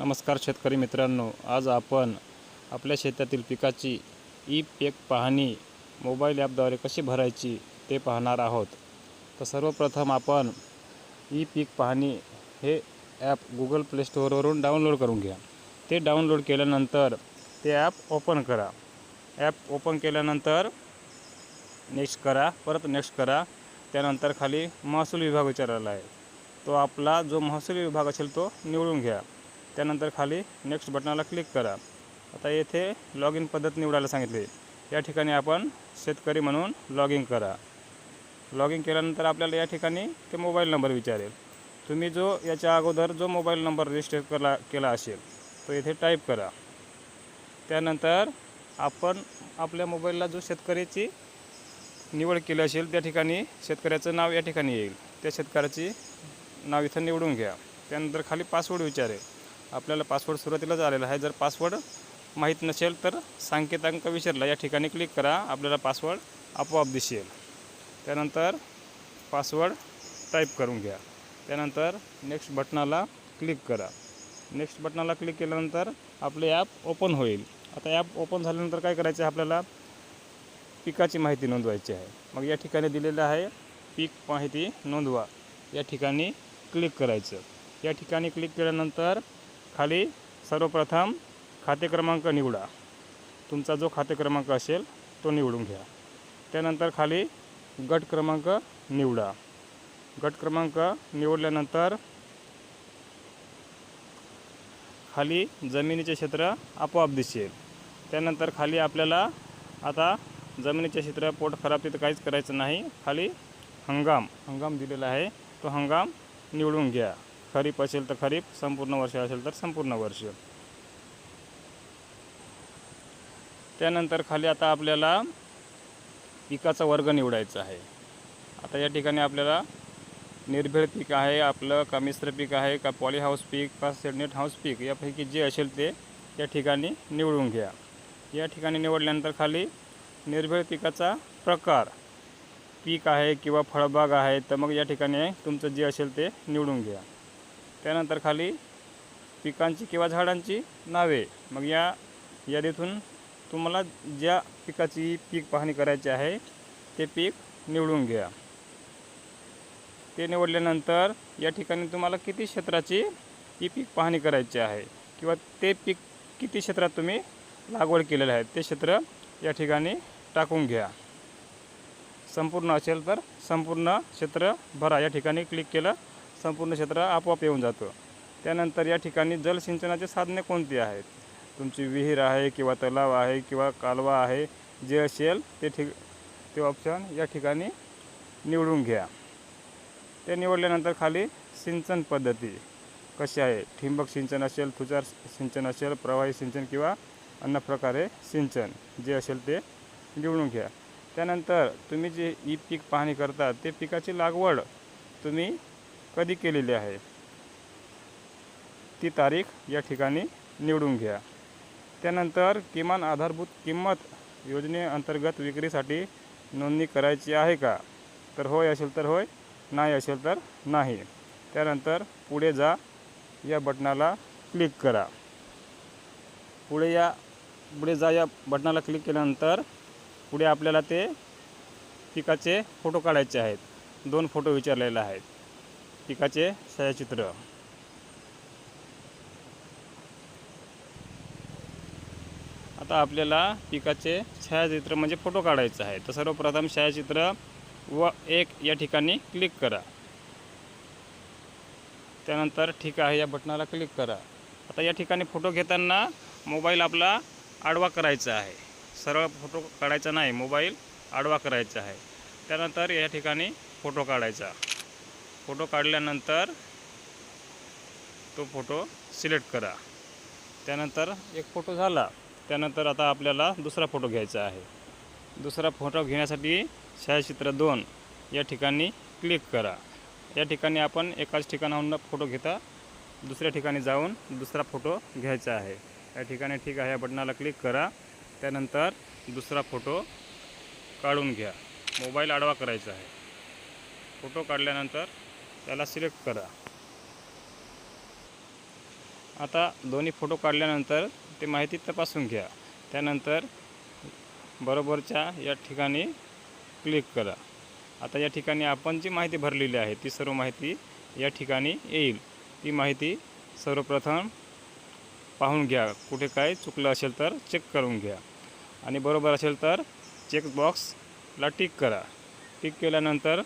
नमस्कार शेतकरी मित्रांनो आज आपण आपल्या शेतातील पिकाची ई पेक पाहणी मोबाईल ॲपद्वारे कशी भरायची ते पाहणार आहोत. तर सर्वप्रथम आपण ई पीक पाहणी हे ॲप गुगल प्ले स्टोअरवरून डाउनलोड करून घ्या. ते डाउनलोड केल्यानंतर ते ॲप ओपन करा. ॲप ओपन केल्यानंतर नेक्स्ट करा परत नेक्स्ट करा. त्यानंतर खाली महसूल विभाग विचारलेला आहे. तो आपला जो महसूल विभाग असेल तो निवडून घ्या. त्यानंतर खाली नेक्स्ट बटनाला क्लिक करा. आता येथे लॉग इन पद्धत निवडायला सांगितले. या ठिकाणी आपण शेतकरी म्हणून लॉग इन करा. लॉग इन केल्यानंतर आपल्याला या ठिकाणी ते मोबाईल नंबर विचारेल. तुम्ही जो याच्या अगोदर जो मोबाईल नंबर रजिस्टर केला केला असेल तो येथे टाईप करा. त्यानंतर आपण आपल्या मोबाईलला जो शेतकऱ्याची निवड केली असेल त्या ठिकाणी शेतकऱ्याचं नाव या ठिकाणी येईल. त्या शेतकऱ्याची नाव इथं निवडून घ्या. त्यानंतर खाली पासवर्ड विचारेल. आपल्याला पासवर्ड सुरुवातीलाच आलेला आहे. जर पासवर्ड माहीत नसेल तर सांकेतांक विचारला या ठिकाणी क्लिक करा. आपल्याला पासवर्ड आपोआप दिसेल. त्यानंतर पासवर्ड टाईप करून घ्या. त्यानंतर नेक्स्ट बटनाला क्लिक करा. नेक्स्ट बटनाला क्लिक केल्यानंतर आपले ॲप ओपन होईल. आता ॲप ओपन झाल्यानंतर काय करायचं आहे आपल्याला? पिकाची माहिती नोंदवायची आहे. मग या ठिकाणी दिलेलं आहे पीक माहिती नोंदवा. या ठिकाणी क्लिक करायचं. या ठिकाणी क्लिक केल्यानंतर खाली सर्वप्रथम खाते क्रमांक निवडा. तुमचा जो खाते क्रमांक असेल तो निवडून घ्या. त्यानंतर खाली गट क्रमांक निवडा. गट क्रमांक निवडल्यानंतर खाली जमिनीचे क्षेत्र आपोआप दिसेल. त्यानंतर खाली आपल्याला आता जमिनीचे क्षेत्र पोट खराब तिथं काहीच करायचं नाही. खाली हंगाम हंगाम दिलेला आहे. तो हंगाम निवडून घ्या. खरीप असेल तर खरीप संपूर्ण वर्ष असेल तर संपूर्ण वर्ष. त्यानंतर खाली आता आपल्याला पिकाचा वर्ग निवडायचा आहे. आता या ठिकाणी आपल्याला निर्भेळ पीक आहे आपलं का मिश्र पीक आहे का पॉली हाऊस पीक का सेडनेट हाऊस पीक यापैकी जे असेल ते या ठिकाणी निवडून घ्या. या ठिकाणी निवडल्यानंतर खाली निर्भेळ पिकाचा प्रकार पीक आहे किंवा फळबाग आहे तर मग या ठिकाणी तुमचं जे असेल ते निवडून घ्या. त्यानंतर खाली पिकांची किंवा झाडांची नावे. मग या यादीतून तुम्हाला ज्या पिकाची पीक पाहणी करायची आहे ते पीक निवडून घ्या. ते निवडल्यानंतर या ठिकाणी तुम्हाला किती क्षेत्राची ही पीक पाहणी करायची आहे किंवा ते पीक किती क्षेत्रात तुम्ही लागवड केलेलं आहे ते क्षेत्र या ठिकाणी टाकून घ्या. संपूर्ण असेल तर संपूर्ण क्षेत्र भरा. या ठिकाणी क्लिक केलं संपूर्ण क्षेत्र आपोआप येऊन जातं. त्यानंतर या ठिकाणी जलसिंचनाचे साधने कोणती आहेत? तुमची विहीर आहे किंवा तलाव आहे किंवा कालवा आहे जे असेल ते ठिक ते ऑप्शन या ठिकाणी निवडून घ्या. ते निवडल्यानंतर खाली सिंचन पद्धती कशी आहे? ठिंबक सिंचन असेल तुषार सिंचन असेल प्रवाही सिंचन किंवा अन्य प्रकारे सिंचन जे असेल ते निवडून घ्या. त्यानंतर तुम्ही जे ई पीक पाहणी करता ते पिकाची लागवड तुम्ही कधी केलेली आहे? ती तारीख या ठिकाणी निवडून घ्या. त्यानंतर किमान आधारभूत किंमत योजनेअंतर्गत विक्रीसाठी नोंदणी करायची आहे का? तर होय असेल तर होय नाही असेल तर नाही. त्यानंतर पुढे जा या बटनाला क्लिक करा. पुढे या पुढे जा या बटनाला क्लिक केल्यानंतर पुढे आपल्याला ते पिकाचे फोटो काढायचे आहेत. दोन फोटो विचारलेले आहेत. पिकाचे छायाचित्र. आता आपल्याला पिकाचे छायाचित्र म्हणजे फोटो काढायचं आहे तर सर्वप्रथम छायाचित्र व एक या ठिकाणी क्लिक करा. त्यानंतर ठीक आहे या बटनाला क्लिक करा. आता या ठिकाणी फोटो घेताना मोबाईल आपला आडवा करायचा आहे. सरळ फोटो काढायचा नाही मोबाईल आडवा करायचा आहे. त्यानंतर या ठिकाणी फोटो काढायचा. फोटो काढल्यानंतर तो फोटो सिलेक्ट करा. त्यानंतर एक फोटो झाला. त्यानंतर आता आपल्याला दुसरा फोटो घ्यायचा आहे. दुसरा फोटो घेण्यासाठी छायाचित्र दोन या ठिकाणी क्लिक करा. या ठिकाणी आपण एकाच ठिकाणाहून फोटो घेता दुसऱ्या ठिकाणी जाऊन दुसरा फोटो घ्यायचा आहे. या ठिकाणी ठीक आहे या बटनाला क्लिक करा. त्यानंतर दुसरा फोटो काढून घ्या. मोबाईल आडवा करायचा आहे. फोटो काढल्यानंतर त्याला सिलेक्ट करा. आता दोन्ही फोटो काढल्यानंतर ते माहिती तपासून घ्या. त्यानंतर बरोबरच्या या ठिकाणी क्लिक करा. आता या ठिकाणी आपण जी माहिती भरलेली आहे ती सर्व माहिती या ठिकाणी येईल. ती माहिती सर्वप्रथम पाहून घ्या. कुठे काय चुकलं असेल तर चेक करून घ्या. आणि बरोबर असेल तर चेकबॉक्सला टिक करा. टिक केल्यानंतर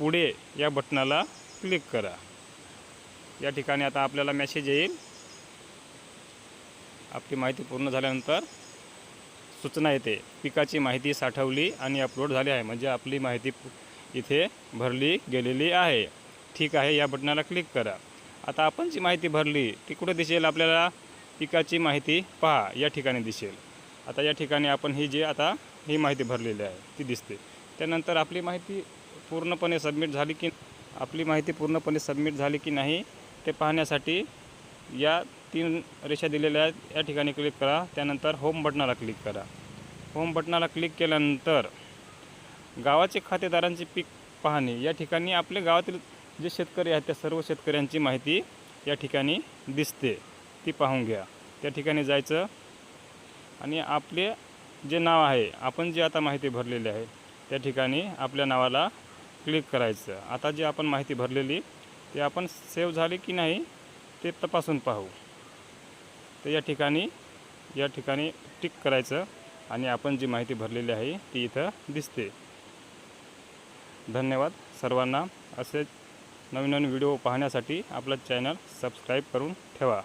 पुढे या बटनाला क्लिक करा. या ठिकाणी आता आपल्याला मेसेज येईल. आपली माहिती पूर्ण झाल्यानंतर सूचना येते. पिकाची माहिती साठवली आणि अपलोड झाली आहे. म्हणजे आपली माहिती पु- इथे भरली गेलेली आहे. ठीक आहे या बटनाला क्लिक करा. आता आपण जी माहिती भरली ती कुठे दिसेल आपल्याला? पिकाची माहिती पहा या ठिकाणी दिसेल. आता या ठिकाणी आपण ही जी आता ही माहिती भरलेली आहे ती दिसते. त्यानंतर आपली माहिती पूर्णपणे सबमिट झाली की आपली माहिती पूर्णपणे सबमिट झाली की नाही ते पाहण्यासाठी या तीन रेषा दिलेल्या आहेत. या ठिकाणी क्लिक करा. त्यानंतर होम बटनाला क्लिक करा. होम बटनाला क्लिक केल्यानंतर गावाचे खातेदारांची पीक पाहणे. या ठिकाणी आपले गावातील जे शेतकरी आहेत त्या सर्व शेतकऱ्यांची माहिती या ठिकाणी दिसते. ती पाहून घ्या. त्या ठिकाणी जायचं आणि आपले जे नाव आहे आपण जे आता माहिती भरलेली आहे त्या ठिकाणी आपल्या नावाला क्लिक करायचं. आता जी आपण माहिती भरलेली ते आपण सेव्ह झाली की नाही ते तपासून पाहू. तर या ठिकाणी या ठिकाणी टिक करायचं आणि आपण जी माहिती भरलेली आहे ती इथं दिसते. धन्यवाद सर्वांना. असेच नवीन नवीन व्हिडिओ पाहण्यासाठी आपलं चॅनल सबस्क्राईब करून ठेवा.